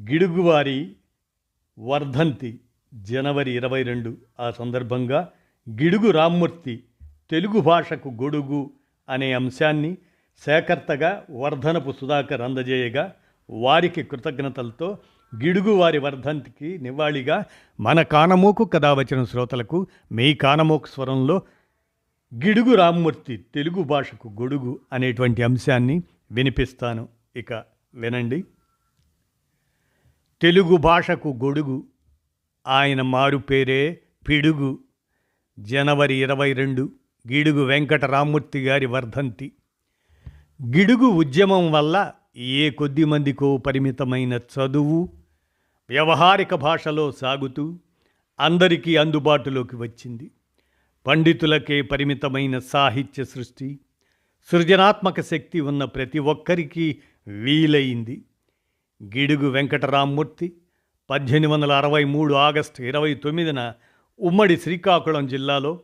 గిడుగువారి వర్ధంతి జనవరి ఇరవై రెండు. ఆ సందర్భంగా గిడుగు రామ్మూర్తి తెలుగు భాషకు గొడుగు అనే అంశాన్ని సేకర్తగా వర్ధనపు సుధాకర్ అందజేయగా వారికి కృతజ్ఞతలతో గిడుగు వారి వర్ధంతికి నివాళిగా మన కానమోకు వచ్చిన శ్రోతలకు మీ కానమోకు స్వరంలో గిడుగు రామ్మూర్తి తెలుగు భాషకు గొడుగు అనేటువంటి అంశాన్ని వినిపిస్తాను. ఇక వినండి. తెలుగు భాషకు గొడుగు. ఆయన మారుపేరే పిడుగు. జనవరి ఇరవై రెండు గిడుగు వెంకటరామూర్తి గారి వర్ధంతి. గిడుగు ఉద్యమం వల్ల ఏ కొద్ది మందికో పరిమితమైన చదువు వ్యవహారిక భాషలో సాగుతూ అందరికీ అందుబాటులోకి వచ్చింది. పండితులకే పరిమితమైన సాహిత్య సృష్టి సృజనాత్మక శక్తి ఉన్న ప్రతి ఒక్కరికి వీలైంది. గిడుగు వెంకటరామ్మూర్తి పద్దెనిమిది వందల అరవై మూడు ఆగస్టు ఇరవై తొమ్మిదిన ఉమ్మడి శ్రీకాకుళం జిల్లాలో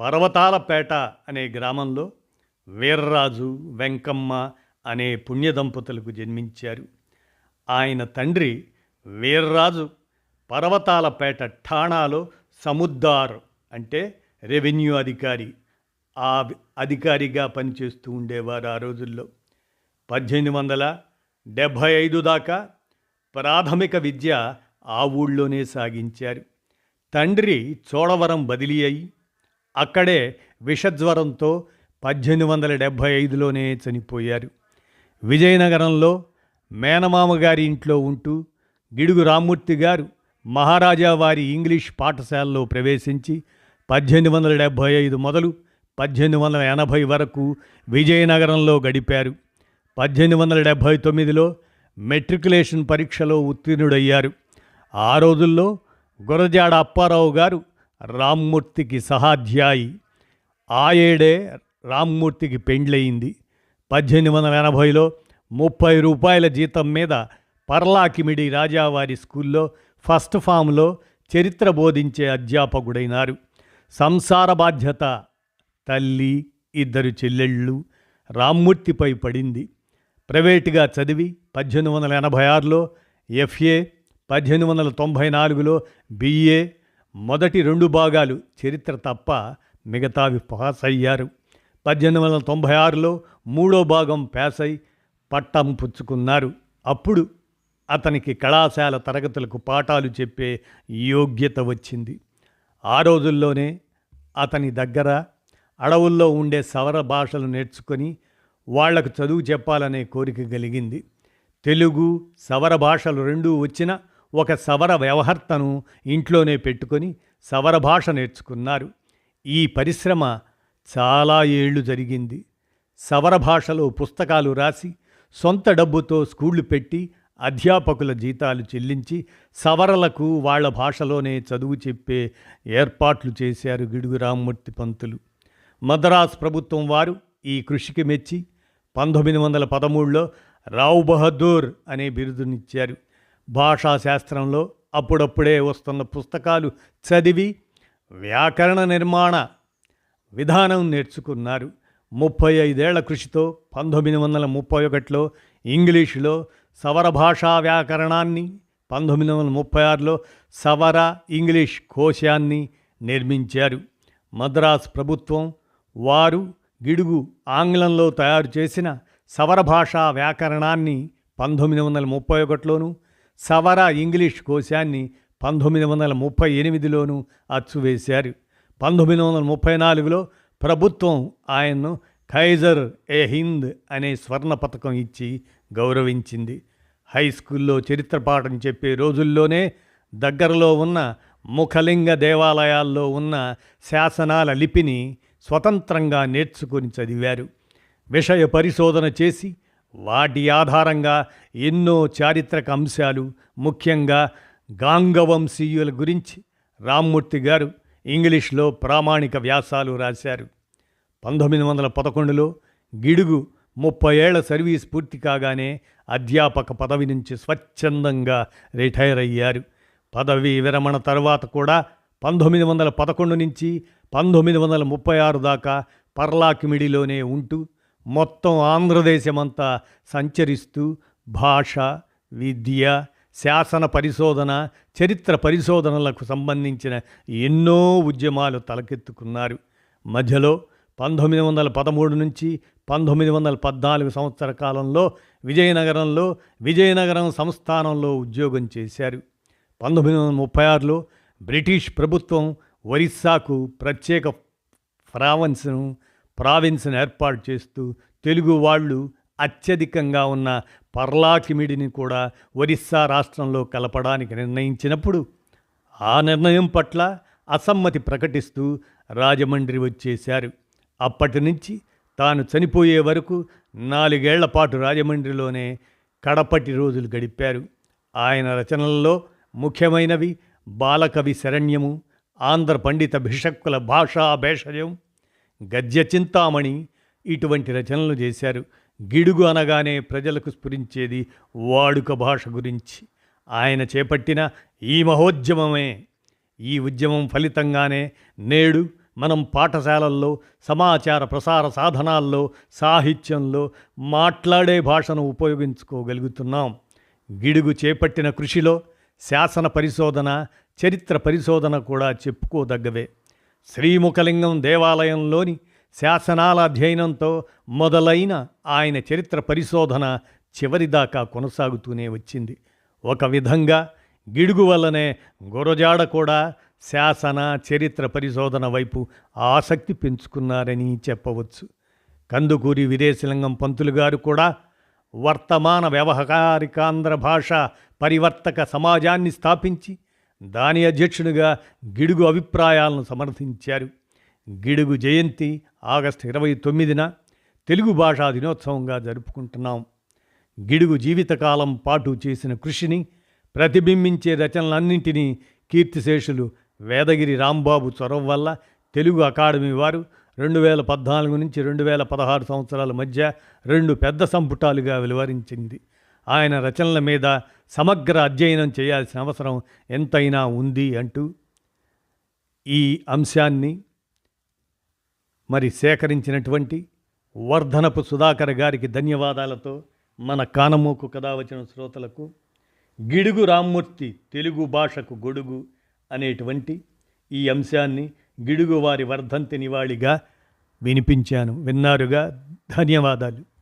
పర్వతాలపేట అనే గ్రామంలో వీర్రాజు వెంకమ్మ అనే పుణ్య దంపతులకు జన్మించారు. ఆయన తండ్రి వీర్రాజు పర్వతాలపేట ఠాణాలో సముద్దార్ అంటే రెవెన్యూ అధికారి ఆ అధికారిగా పనిచేస్తూ ఉండేవారు ఆ రోజుల్లో. పద్దెనిమిది వందల డెబ్భై ఐదు దాకా ప్రాథమిక విద్య ఆ ఊళ్ళోనే సాగించారు. తండ్రి చోడవరం బదిలీ అయి అక్కడే విషజ్వరంతో పద్దెనిమిది వందల డెబ్భై ఐదులోనే చనిపోయారు. విజయనగరంలో మేనమామ గారి ఇంట్లో ఉంటూ గిడుగు రామ్మూర్తి గారు మహారాజా వారి ఇంగ్లీష్ పాఠశాలలో ప్రవేశించి పద్దెనిమిది వందల డెబ్భై ఐదు మొదలు పద్దెనిమిది వందల ఎనభై వరకు విజయనగరంలో గడిపారు. పద్దెనిమిది వందల డెబ్భై తొమ్మిదిలో మెట్రికులేషన్ పరీక్షలో ఉత్తీర్ణుడయ్యారు. ఆ రోజుల్లో గురజాడ అప్పారావు గారు రామ్మూర్తికి సహాధ్యాయి. ఆ ఏడే రామ్మూర్తికి పెండ్లయింది. పద్దెనిమిది వందల ఎనభైలో ముప్పై రూపాయల జీతం మీద పర్లాకిమిడి రాజావారి స్కూల్లో ఫస్ట్ ఫామ్లో చరిత్ర బోధించే అధ్యాపకుడైనారు. సంసార బాధ్యత తల్లి ఇద్దరు చెల్లెళ్ళు రామ్మూర్తిపై పడింది. ప్రైవేటుగా చదివి పద్దెనిమిది వందల ఎనభై ఆరులో ఎఫ్ఏ పద్దెనిమిది వందల తొంభై నాలుగులో బిఏ మొదటి రెండు భాగాలు చరిత్ర తప్ప మిగతావి పాస్ అయ్యారు. పద్దెనిమిది వందల తొంభై ఆరులో మూడో భాగం పాస్ అయి పట్టం పుచ్చుకున్నారు. అప్పుడు అతనికి కళాశాల తరగతులకు పాఠాలు చెప్పే యోగ్యత వచ్చింది. ఆ రోజుల్లోనే అతని దగ్గర అడవుల్లో ఉండే సవర భాషలు నేర్చుకొని వాళ్ళకు చదువు చెప్పాలనే కోరిక కలిగింది. తెలుగు సవర భాషలు రెండూ వచ్చిన ఒక సవర వ్యవహర్తను ఇంట్లోనే పెట్టుకొని సవర భాష నేర్చుకున్నారు. ఈ పరిశ్రమ చాలా ఏళ్ళు జరిగింది. సవర భాషలో పుస్తకాలు రాసి సొంత డబ్బుతో స్కూళ్ళు పెట్టి అధ్యాపకుల జీతాలు చెల్లించి సవరలకు వాళ్ళ భాషలోనే చదువు చెప్పే ఏర్పాట్లు చేశారు గిడుగు రామ్మూర్తి పంతులు. మద్రాస్ ప్రభుత్వం వారు ఈ కృషికి మెచ్చి పంతొమ్మిది వందల పదమూడులో రావు బహదూర్ అనే బిరుదునిచ్చారు. భాషాశాస్త్రంలో అప్పుడప్పుడే వస్తున్న పుస్తకాలు చదివి వ్యాకరణ నిర్మాణ విధానం నేర్చుకున్నారు. ముప్పై ఐదేళ్ళ కృషితో పంతొమ్మిది వందల ముప్పై ఒకటిలో ఇంగ్లీషులో సవర భాషా వ్యాకరణాన్ని పంతొమ్మిది వందల ముప్పై ఆరులో సవర ఇంగ్లీష్ కోశాన్ని నిర్మించారు. మద్రాస్ ప్రభుత్వం వారు గిడుగు ఆంగ్లంలో తయారు చేసిన సవర భాషా వ్యాకరణాన్ని పంతొమ్మిది వందల ముప్పై ఒకటిలోను సవర ఇంగ్లీష్ కోశాన్ని పంతొమ్మిది వందల ముప్పై ఎనిమిదిలోనూ అచ్చువేశారు. పంతొమ్మిది వందల ముప్పై నాలుగులో ప్రభుత్వం ఆయన్ను ఖైజర్ ఏ హింద్ అనే స్వర్ణ పథకం ఇచ్చి గౌరవించింది. హై స్కూల్లో చరిత్ర పాఠం చెప్పే రోజుల్లోనే దగ్గరలో ఉన్న ముఖలింగ దేవాలయాల్లో ఉన్న శాసనాల లిపిని స్వతంత్రంగా నేర్చుకుని చదివారు. విషయ పరిశోధన చేసి వాటి ఆధారంగా ఎన్నో చారిత్రక అంశాలు ముఖ్యంగా గాంగవంశీయుల గురించి రామ్మూర్తి గారు ఇంగ్లీష్లో ప్రామాణిక వ్యాసాలు రాశారు. పంతొమ్మిది వందల పదకొండులో గిడుగు ముప్పై ఏళ్ళ సర్వీస్ పూర్తి కాగానే అధ్యాపక పదవి నుంచి స్వచ్ఛందంగా రిటైర్ అయ్యారు. పదవీ విరమణ తర్వాత కూడా పంతొమ్మిది వందల పదకొండు నుంచి పంతొమ్మిది వందల ముప్పై ఆరు దాకా పర్లాకిమిడిలోనే ఉంటూ మొత్తం ఆంధ్రదేశమంతా సంచరిస్తూ భాష విద్య శాసన పరిశోధన చరిత్ర పరిశోధనలకు సంబంధించిన ఎన్నో ఉద్యమాలు తలకెత్తుకున్నారు. మధ్యలో పంతొమ్మిది వందల పదమూడు నుంచి పంతొమ్మిది వందల పద్నాలుగు సంవత్సర కాలంలో విజయనగరంలో విజయనగరం సంస్థానంలో ఉద్యోగం చేశారు. పంతొమ్మిది వందల ముప్పై ఆరులో బ్రిటిష్ ప్రభుత్వం ఒరిస్సాకు ప్రత్యేక ప్రావిన్స్ను ప్రావిన్స్ను ఏర్పాటు చేస్తూ తెలుగు వాళ్ళు అత్యధికంగా ఉన్న పర్లాకిమిడిని కూడా ఒరిస్సా రాష్ట్రంలో కలపడానికి నిర్ణయించినప్పుడు ఆ నిర్ణయం పట్ల అసమ్మతి ప్రకటిస్తూ రాజమండ్రి వచ్చేశారు. అప్పటి నుంచి తాను చనిపోయే వరకు నాలుగేళ్ళ పాటు రాజమండ్రిలోనే కడపటి రోజులు గడిపారు. ఆయన రచనల్లో ముఖ్యమైనవి బాలకవి శరణ్యము ఆంధ్ర పండిత భిషక్కుల భాషా భేషజం గద్య చింతామణి ఇటువంటి రచనలు చేశారు. గిడుగు అనగానే ప్రజలకు స్ఫురించేది వాడుక భాష గురించి. ఆయన చేపట్టిన ఈ మహోద్యమమే ఈ ఉద్యమం ఫలితంగానే నేడు మనం పాఠశాలల్లో సమాచార ప్రసార సాధనాల్లో సాహిత్యంలో మాట్లాడే భాషను ఉపయోగించుకోగలుగుతున్నాం. గిడుగు చేపట్టిన కృషిలో శాసన పరిశోధన చరిత్ర పరిశోధన కూడా చెప్పుకోదగ్గవే. శ్రీముఖలింగం దేవాలయంలోని శాసనాల అధ్యయనంతో మొదలైన ఆయన చరిత్ర పరిశోధన చివరిదాకా కొనసాగుతూనే వచ్చింది. ఒక విధంగా గిడుగు వల్లనే గురజాడ కూడా శాసన చరిత్ర పరిశోధన వైపు ఆసక్తి పెంచుకున్నారని చెప్పవచ్చు. కందుకూరి విదేశలింగం పంతులు గారు కూడా వర్తమాన వ్యవహారికాంధ్ర భాష పరివర్తక సమాజాన్ని స్థాపించి దాని అధ్యక్షునిగా గిడుగు అభిప్రాయాలను సమర్థించారు. గిడుగు జయంతి ఆగస్టు ఇరవై తొమ్మిదిన తెలుగు భాషా దినోత్సవంగా జరుపుకుంటున్నాం. గిడుగు జీవితకాలం పాటు చేసిన కృషిని ప్రతిబింబించే రచనలన్నింటినీ కీర్తిశేషులు వేదగిరి రాంబాబు చొరవ వల్ల తెలుగు అకాడమీ వారు రెండు వేల పద్నాలుగు నుంచి రెండు వేల పదహారు సంవత్సరాల మధ్య రెండు పెద్ద సంపుటాలుగా వెలువరించింది. ఆయన రచనల మీద సమగ్ర అధ్యయనం చేయాల్సిన అవసరం ఎంతైనా ఉంది అంటూ ఈ అంశాన్ని మరి సేకరించినటువంటి వర్ధనపు సుధాకర్ గారికి ధన్యవాదాలతో మన కానమూకు కథ వచ్చిన శ్రోతలకు గిడుగు రామ్మూర్తి తెలుగు భాషకు గొడుగు అనేటువంటి ఈ అంశాన్ని గిడుగు వారి వర్ధంతి నివాళిగా వినిపించాను. విన్నారుగా? ధన్యవాదాలు.